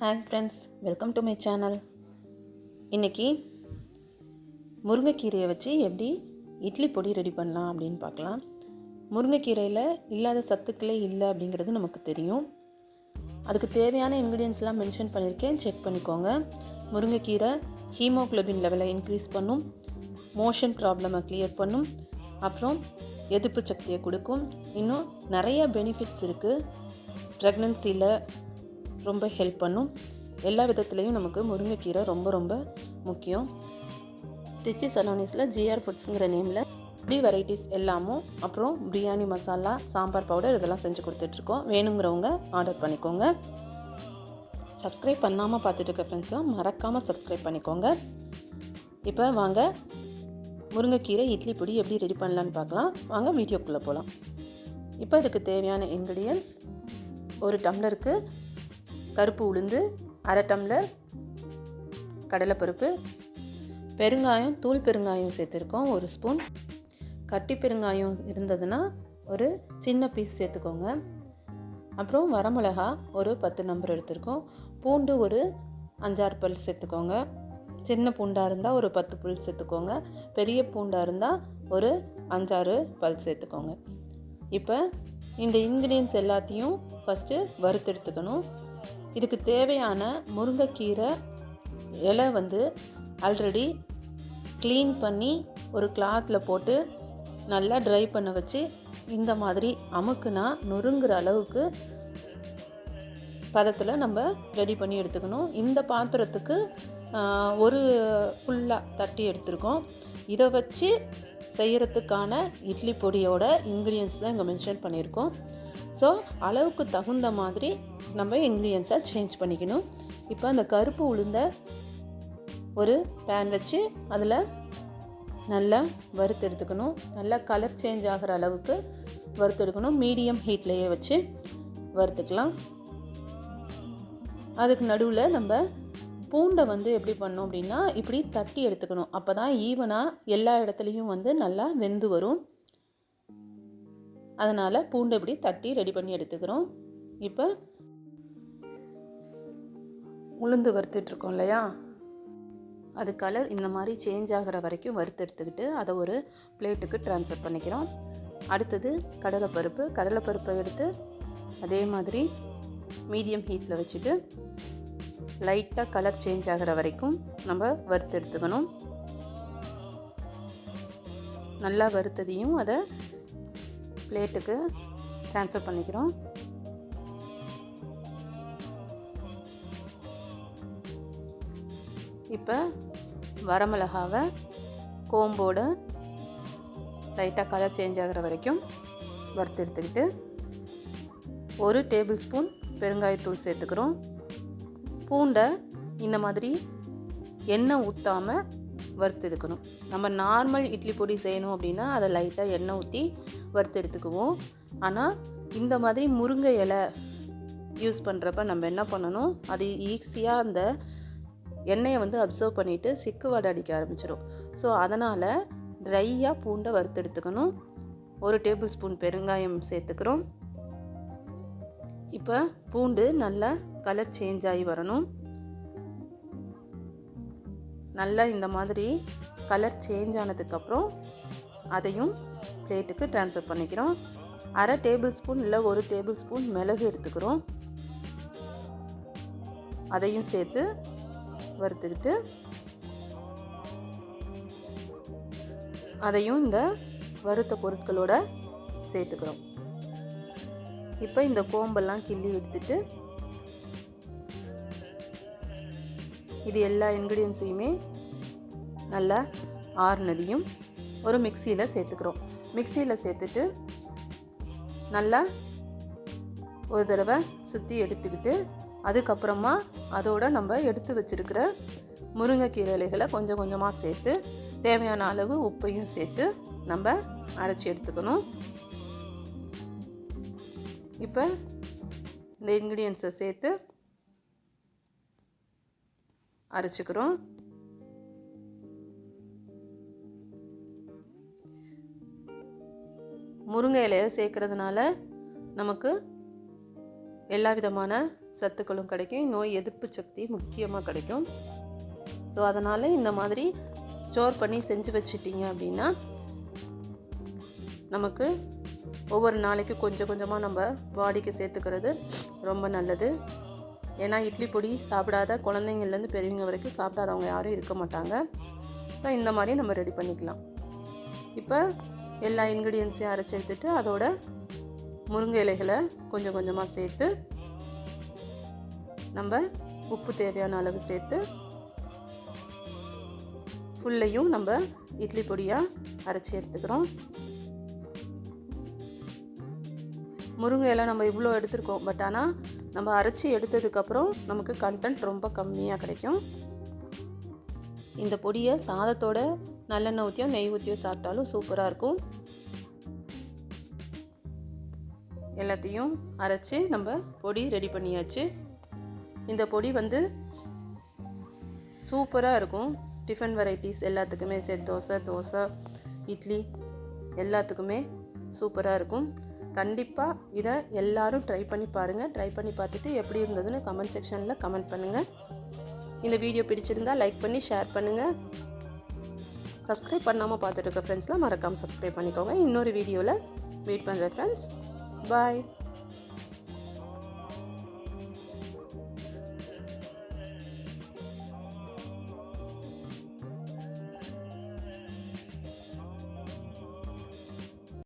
Hi friends welcome to my channel இன்றைக்கி முருங்கைக்கீரையை வச்சு எப்படி இட்லி பொடி ரெடி பண்ணலாம் அப்படின்னு பார்க்கலாம். முருங்கைக்கீரையில் இல்லாத சத்துக்களே இல்லை அப்படிங்கிறது நமக்கு தெரியும். அதுக்கு தேவையான இன்க்ரீடியன்ஸ்லாம் மென்ஷன் பண்ணியிருக்கேன். செக் பண்ணிக்கோங்க. முருங்கைக்கீரை ஹீமோக்ளோபின் லெவலை இன்க்ரீஸ் பண்ணும். மோஷன் ப்ராப்ளமை க்ளியர் பண்ணும். அப்புறம் எதிர்ப்பு சக்தியை கொடுக்கும். இன்னும் நிறைய பெனிஃபிட்ஸ் இருக்குது ப்ரெக்னன்சியில் ரொம்ப ஹெல்ப் பண்ணும். எல்லா விதத்துலேயும் நமக்கு முருங்கைக்கீரை ரொம்ப ரொம்ப முக்கியம். திருச்சி சலோனிஸில் ஜிஆர் ஃபுட்ஸுங்கிற நேமில் இப்படி வெரைட்டிஸ் எல்லாமும் அப்புறம் பிரியாணி மசாலா சாம்பார் பவுடர் இதெல்லாம் செஞ்சு கொடுத்துட்ருக்கோம். வேணுங்கிறவங்க ஆர்டர் பண்ணிக்கோங்க. சப்ஸ்கிரைப் பண்ணாமல் பார்த்துட்டு இருக்க ஃப்ரெண்ட்ஸ்லாம் மறக்காமல் சப்ஸ்கிரைப் பண்ணிக்கோங்க. இப்போ வாங்க முருங்கைக்கீரை இட்லி பொடி எப்படி ரெடி பண்ணலான்னு பார்க்கலாம். வாங்க வீடியோக்குள்ளே போகலாம் இப்போ இதுக்கு தேவையான இன்க்ரீடியன்ஸ் ஒரு டம்ளருக்கு கருப்பு உளுந்து அரை டம்ளர் கடலைப்பருப்பு பெருங்காயம் தூள் பெருங்காயம் சேர்த்துருக்கோம் ஒரு ஸ்பூன். கட்டி பெருங்காயம் இருந்ததுன்னா ஒரு சின்ன பீஸ் சேர்த்துக்கோங்க. அப்புறம் வரமிளகா ஒரு பத்து நம்பர் எடுத்திருக்கோம். பூண்டு ஒரு அஞ்சாறு பல் சேர்த்துக்கோங்க. சின்ன பூண்டாக இருந்தால் ஒரு பத்து புல் சேர்த்துக்கோங்க. பெரிய பூண்டாக இருந்தால் ஒரு அஞ்சாறு பல் சேர்த்துக்கோங்க. இப்போ இந்த இன்க்ரீடியன்ஸ் எல்லாத்தையும் ஃபஸ்ட்டு வறுத்தெடுத்துக்கணும். இதுக்கு தேவையான முருங்கைக்கீரை இலை வந்து ஆல்ரெடி க்ளீன் பண்ணி ஒரு கிளாத்தில் போட்டு நல்லா ட்ரை பண்ண வச்சு இந்த மாதிரி அமுக்குனா நொறுங்குற அளவுக்கு பதத்தில் நம்ம ரெடி பண்ணி எடுத்துக்கணும். இந்த பாத்திரத்துக்கு ஒரு ஃபுல்லாக தட்டி எடுத்திருக்கோம். இதை வச்சு செய்கிறதுக்கான இட்லி பொடியோட இன்க்ரீடியன்ஸ் தான் இங்கே மென்ஷன் பண்ணியிருக்கோம். ஸோ அளவுக்கு தகுந்த மாதிரி நம்ம இன்க்ரீடியன்ஸை சேஞ்ச் பண்ணிக்கணும். இப்போ அந்த கருப்பு உளுந்த ஒரு பேன் வச்சு அதில் நல்லா வறுத்து எடுத்துக்கணும். நல்லா கலர் சேஞ்ச் ஆகிற அளவுக்கு வறுத்து எடுக்கணும். மீடியம் ஹீட்லேயே வச்சு வறுத்துக்கலாம். அதுக்கு நடுவில் நம்ம பூண்டை வந்து எப்படி பண்ணோம் அப்படின்னா இப்படி தட்டி எடுத்துக்கணும். அப்போ தான் ஈவனாக எல்லா இடத்துலையும் வந்து நல்லா வெந்து வரும். அதனால் பூண்டை இப்படி தட்டி ரெடி பண்ணி எடுத்துக்கிறோம். இப்போ உளுந்து வறுத்துட்ருக்கோம் இல்லையா? அது கலர் இந்த மாதிரி சேஞ்ச் ஆகிற வரைக்கும் வறுத்து எடுத்துக்கிட்டு அதை ஒரு பிளேட்டுக்கு ட்ரான்ஸ்ஃபர் பண்ணிக்கிறோம். அடுத்தது கடலைப்பருப்பு. கடலைப்பருப்பை எடுத்து அதே மாதிரி மீடியம் ஹீட்டில் வச்சுட்டு லைட்டாக கலர் சேஞ்ச் ஆகிற வரைக்கும் நம்ம வறுத்து எடுத்துக்கணும். நல்லா வறுத்ததையும் அதை பிளேட்டுக்கு ட்ரான்ஸ்ஃபர் பண்ணிக்கிறோம். இப்போ வரமிளகாவை கோம்போட லைட்டாக கலர் சேஞ்ச் ஆகிற வரைக்கும் வறுத்து எடுத்துக்கிட்டு ஒரு டேபிள் ஸ்பூன் பெருங்காயத்தூள் சேர்த்துக்கிறோம். பூண்டை இந்த மாதிரி எண்ணெய் ஊற்றாமல் வறுத்து எடுக்கணும். நம்ம நார்மல் இட்லி பொடி செய்யணும் அப்படின்னா அதை லைட்டாக எண்ணெய் ஊற்றி வறுத்து எடுத்துக்குவோம். ஆனால் இந்த மாதிரி முருங்கை இலை யூஸ் பண்ணுறப்ப நம்ம என்ன பண்ணணும்? அது ஈஸியாக அந்த எண்ணெயை வந்து அப்சர்வ் பண்ணிவிட்டு சிக்கு வடை அடிக்க ஆரம்பிச்சிடும் ஸோ அதனால் ட்ரையாக பூண்டை வறுத்து எடுத்துக்கணும். ஒரு டேபிள் ஸ்பூன் பெருங்காயம் சேர்த்துக்கிறோம். இப்போ பூண்டு நல்லா கலர் சேஞ்ச் ஆகி வரணும். நல்லா இந்த மாதிரி கலர் சேஞ்ச் ஆனதுக்கப்புறம் அதையும் பிளேட்டுக்கு ட்ரான்ஸ்ஃபர் பண்ணிக்கிறோம். அரை டேபிள் ஸ்பூன் இல்லை ஒரு டேபிள் ஸ்பூன் மிளகு எடுத்துக்கிறோம். அதையும் சேர்த்து வறுத்துக்கிட்டு அதையும் இந்த வறுத்த பொருட்களோட சேர்த்துக்கிறோம். இப்போ இந்த கோம்பெல்லாம் கிள்ளி எடுத்துட்டு இது எல்லா இன்க்ரீடியன்ஸையுமே நல்லா ஆறுனதையும் ஒரு மிக்சியில் சேர்த்துக்கிறோம். மிக்சியில் சேர்த்துட்டு நல்லா ஒரு தடவை சுற்றி எடுத்துக்கிட்டு அதுக்கப்புறமா அதோட நம்ம எடுத்து வச்சிருக்கிற முருங்கைக்கீரை இலைகளை கொஞ்சம் கொஞ்சமாக சேர்த்து தேவையான அளவு உப்பையும் சேர்த்து நம்ம அரைச்சி எடுத்துக்கணும். இப்போ இந்த இன்க்ரீடியன்ஸை சேர்த்து அரைச்சிக்கிறோம். முருங்கை இலையை சேர்க்கறதுனால நமக்கு எல்லா விதமான சத்துக்களும் கிடைக்கும் நோய் எதிர்ப்பு சக்தி முக்கியமாக கிடைக்கும். ஸோ அதனால் இந்த மாதிரி ஸ்டோர் பண்ணி செஞ்சு வச்சிட்டிங்க அப்படின்னா நமக்கு ஒவ்வொரு நாளைக்கு கொஞ்சம் கொஞ்சமாக நம்ம பாடிக்கு சேர்த்துக்கிறது ரொம்ப நல்லது. ஏன்னா இட்லி பொடி சாப்பிடாத குழந்தைங்கள்லேருந்து பெரியவங்க வரைக்கும் சாப்பிடாதவங்க யாரும் இருக்க மாட்டாங்க. ஸோ இந்த மாதிரி நம்ம ரெடி பண்ணிக்கலாம். இப்போ எல்லா இன்க்ரீடியன்ஸையும் அரைச்சி எடுத்துகிட்டு அதோட முருங்கை இலைகளை கொஞ்சம் கொஞ்சமாக சேர்த்து நம்ம உப்பு தேவையான அளவு சேர்த்து ஃபுல்லையும் நம்ம இட்லி பொடியாக அரைச்சி எடுத்துக்கிறோம். முருங்கை இலை நம்ம இவ்வளோ எடுத்துருக்கோம். பட் ஆனால் நம்ம அரைச்சி எடுத்ததுக்கப்புறம் நமக்கு கண்டென்ட் ரொம்ப கம்மியாக கிடைக்கும். இந்த பொடியை சாதத்தோட நல்லெண்ணெய் ஊற்றியோ நெய் ஊற்றியோ சாப்பிட்டாலும் சூப்பராக இருக்கும். எல்லாத்தையும் அரைச்சி நம்ம பொடி ரெடி பண்ணியாச்சு. இந்த பொடி வந்து சூப்பராக இருக்கும். டிஃபன் வெரைட்டிஸ் எல்லாத்துக்குமே சரி தோசை தோசை இட்லி எல்லாத்துக்குமே சூப்பராக இருக்கும். கண்டிப்பாக இதை எல்லோரும் ட்ரை பண்ணி பாருங்கள் ட்ரை பண்ணி பார்த்துட்டு எப்படி இருந்ததுன்னு கமெண்ட் செக்ஷனில் கமெண்ட் பண்ணுங்கள் இந்த வீடியோ பிடிச்சிருந்தா லைக் பண்ணி ஷேர் பண்ணுங்கள் சப்ஸ்கிரைப் பண்ணாமல் பார்த்துட்டு இருக்க ஃப்ரெண்ட்ஸ்லாம் மறக்காமல் சப்ஸ்கிரைப் பண்ணிக்கோங்க. இன்னொரு வீடியோவில் மீட் பண்ணுறேன் ஃப்ரெண்ட்ஸ் பாய்